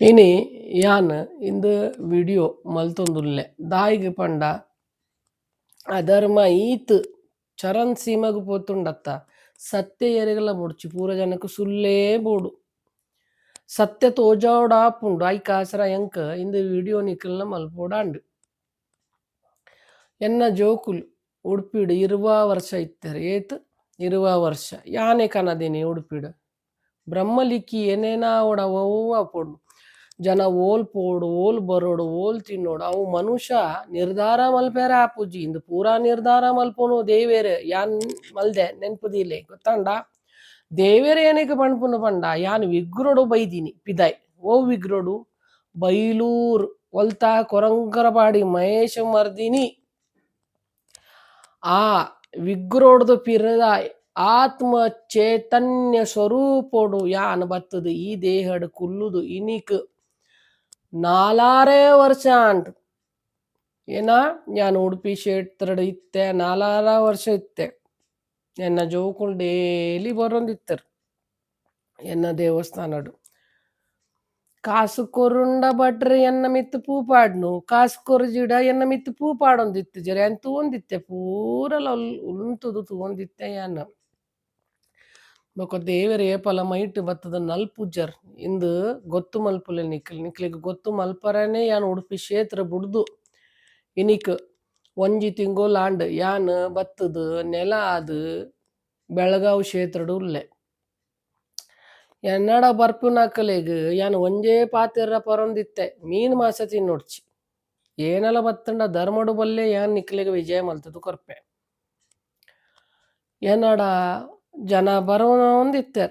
ಇನಿ ಯಾನ್ ಇಂದು ವಿಡಿಯೋ ಮಲ್ತೊಂದುಲ್ಲೆ ದಾಯಿಗೆ ಪಂಡ ಅಧರ್ಮ ಈತ್ ಚರಣ್ ಸೀಮಗ್ ಪೋತುಂಡತ್ತ ಸತ್ಯ ಎರೆಗಲ ಮುಡ್ಚಿ ಪೂರ ಜನಕ್ ಸುಲ್ಲೇ ಬೋಡು ಸತ್ಯ ತೋಜಾವಡ ಆಪುಂಡು ಐ ಕಾಸರ ಎಂಕ್ ಇಂದು ವಿಡಿಯೋ ನಿಕಲ್ನ ಮಲ್ಪೋಡಾಂಡು ಎನ್ನ ಜೋಕುಲು ಉಡುಪಿಡು ಇರುವ ವರ್ಷ ಇತ್ತಾರೆ ಏತ್ ಇರುವ ವರ್ಷ ಯಾನೆ ಕನದಿನಿ ಉಡುಪಿಡು ಬ್ರಹ್ಮಲಿಕ್ಕಿ ಏನೇನಾ ಅವಡ ಅವ್ವ ಪೋಡು ಜನ ಓಲ್ ಪೋಡು, ಓಲ್ ಬರೋಡು, ಓಲ್ ತಿನ್ನೋಡು, ಅವು ಮನುಷ್ಯ ನಿರ್ಧಾರ ಮಲ್ಪೇರ ಪೂಜಿ ಇಂದು ಪೂರಾ ನಿರ್ಧಾರ ಮಲ್ಪನು ದೇವೇರು. ಯಾನ್ ಮಲ್ದೆ? ನೆನ್ಪುದಿಲೆ ಗೊತ್ತಾಂಡ? ದೇವೇರು ಏನಕ್ಕೆ ಪಣ್ಪುನು ಪಂಡ? ಯಾನ್ ವಿಗ್ರೋಡು ಬೈದಿನಿ. ಪಿದಾಯ್. ಓ ವಿಗ್ರೋಡು, ಬೈಲೂರ್, ಒಲ್ತಾ ಕೊರಂಕರಪಾಡಿ ಮಹೇಶ ಮರ್ದಿನಿ. ಆ ವಿಗ್ರೋಡ್ದು ಪಿರದಾಯ್ ಆತ್ಮ ಚೈತನ್ಯ ಸ್ವರೂಪೋಡು ಯಾನ್ ಬತ್ತದು. ಈ ದೇಹಡ್ ಕುಲ್ಲುದು, ಇನಿಕ್ ವರ್ಷ ಅಂಟ್ ಏನ? ഞാൻ ಉಡುಪಿ ಕ್ಷೇತ್ರದ ಇತ್ತೆ, ನಾಲಾರ ವರ್ಷ ಇತ್ತೆ. ಎನ್ನ ಜೋಕುಲ್ ಡೇಲಿ ಬರೋಂದಿತ್ತರ್ ಎನ್ನ ದೇವಸ್ಥಾನಡು ಕಾಸು ಕೊರುಂಡ ಬಟ್ರೆ ಎನ್ನ ಮಿತ್ತು ಪೂ ಪಾಡ್ನು, ಕಾಸು ಕೊರಜಿಡ ಎನ್ನ ಮಿತ್ತು ಪೂ ಪಾಡೊಂದಿತ್ತು, ಜರ ಅಂತ ತೂಂದಿತ್ತೆ ಪೂರಲ ಉಂತುದು ತೂಂದಿತ್ತೆ ಯಾನ. ಬೊಕ ದೇವರ ಏಪಲ ಮೈಟ್ ಬತ್ತದ ನಲ್ಪುಜರ್. ಇಂದು ಗೊತ್ತು ಮಲ್ಪುಲೆ నిఖిల్ నిఖిలికి ಗೊತ್ತು మల్పరనే యాన్ ಉಡುಪಿ ಕ್ಷೇತ್ರ ಬುಡದು. ಇನಿಕ್, ಒಂಜಿ ತಿಂಗೋಲಾಂಡ್ ಯಾನ್ ಬತ್ತದ ನೆಲ ಅದು ಬೆಳಗಾವ್ ಕ್ಷೇತ್ರಡು ಉಲ್ಲೆ. ಎನ್ನಡ ಬರ್ಪುನಕಲೆಗ್ ಯಾನ್ ಒಂಜೇ ಪಾತೆರ್ರ ಪರೊಂದಿತ್ತೆ, ಮೀನ್ ಮಾಸ ತಿನ್ನೊಡ್ಚಿ. ಏನೆಲ್ಲ ಬತ್ತಂಡ ಧರ್ಮಡು ಬಲ್ಲೆ ಯಾನ್ ನಿಕ್ಲೆಗ್ ವಿಜಯ ಮಲ್ತದು ಕೊರ್ಪೆ. ಎನ್ನಡ ಜನ ಬರೋಂದಿತ್ತೆ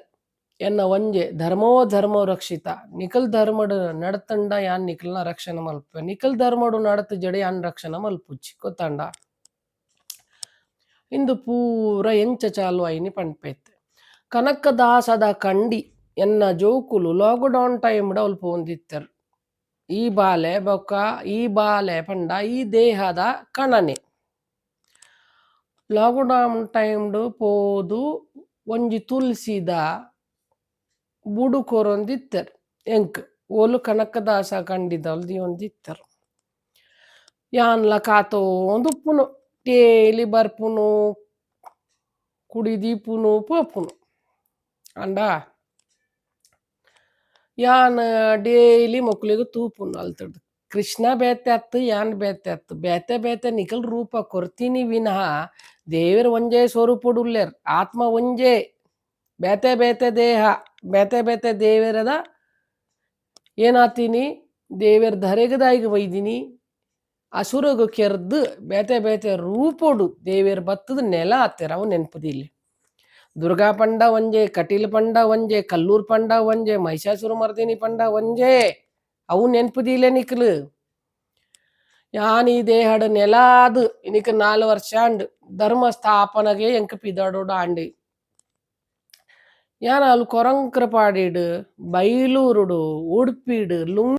ಎನ್ನ ಒಂಜೆ ಧರ್ಮೋ ಧರ್ಮೋ ರಕ್ಷಿತ. ನಿಖಲ್ ಧರ್ಮಡ್ ನಡತಂಡ ಯಾನ್ ನಿಖಲ್ನ ರಕ್ಷಣೆ ಮಲ್ಪೆ ನಿಖಲ್ ಧರ್ಮಡು ನಡತ ಜಡೆ ಯಾನ್ ರಕ್ಷಣ ಮಲ್ಪುಚ್ಚಿ. ಗೊತ್ತಾಂಡ? ಇಂದು ಪೂರ ಎಂಚ ಚಾಲು ಐನಿ ಪಂಡ್ಪೇತೆ ಕನಕದಾಸದ ಕಂಡಿ ಎನ್ನ ಜೋಕುಲು ಲಾಕ್ಡೌನ್ ಟೈಮ್ಡ ಅಲ್ಪ ಒಂದಿತ್ತರು ಈ ಬಾಲೆ ಬೊಕ್ಕ ಈ ಬಾಲೆ ಪಂಡ, ಈ ದೇಹದ ಕಣನೆ. ಲಾಕ್ಡೌನ್ ಟೈಮ್ಡ್ ಪೋದು ಒಂಜಿ ತುಲ್ಸಿದ ಬುಡು ಕೊರೊಂದಿತ್ತರು ಎಂಕ್ ಓಲು ಕನಕದಾಸ ಕಂಡಿದಲ್ದಿ ಒಂದಿತ್ತರು. ಯಾನ್ಲ ಕಾತೋಂದುಪ್ಪುನು ಡೇಲಿ ಬರ್ಪುನು, ಕುಡಿದೀಪುನು, ಪೋಪುನು. ಅಂಡ? ಯಾನ್ ಡೇಲಿ ಮಕ್ಕಳಿಗೆ ತೂಪುನು ಅಲ್ತಡ್. ಕೃಷ್ಣ ಬೇತೆ ಅತ್ತು ಯಾನ್ ಬೇತೆ ಅತ್ತು ಬೇತೆ ಬೇತೆ ನಿಖಲ್ ರೂಪ ಕೊರ್ತೀನಿ ವಿನಃ ದೇವರ ಒಂಜೇ ಸ್ವರೂಪಡುಲ್ಲೇರ್, ಆತ್ಮ ಒಂಜೆ. ಬೇತೆ ಬೇತೆ ದೇಹ, ಬೇತೆ ಬೇತೆ ದೇವರದ ಏನಾತೀನಿ? ದೇವರ ಧರೆಗದಾಗಿ ಒಯ್ದೀನಿ. ಅಸುರಗ ಕೆರ್ದು ಬೇತೆ ಬೇತೆ ರೂಪೋಡು ದೇವೇರ್ ಬತ್ತದ ನೆಲ ಆತೇರ ಅವು ನೆನಪದಿಲ್ಲಿ ದುರ್ಗಾ ಪಂಡ ಒಂಜೆ, ಕಟೀಲ್ ಪಂಡ ಒಂಜೆ, ಕಲ್ಲೂರ್ ಪಂಡ ಒಂಜೆ ಮಹಿಷಾಸುರ ಮರ್ದಿನಿ ಪಂಡ ಒಂಜೆ. ಅವು ನೆನ್ಪುದಿಲ್ಲ ನಿಕ್ಲು ಯಾನ್ ಈ ದೇಹಡ ನೆಲ ಅದು ಇನಿಕ್ ನಾಲ್ ವರ್ಷ ಅಂಡ್ ಧರ್ಮ ಸ್ಥಾಪನೆಗೆ ಎಂಕ ಪಿದಾಡೋಡು ಆಂಡಿ ಯಾನ್ ಅಲ್ಲಿ ಕೊರಂಕ್ರ ಪಾಡಿಡು ಬೈಲೂರುಡು ಉಡುಪಿಡು ಲುಂಗ್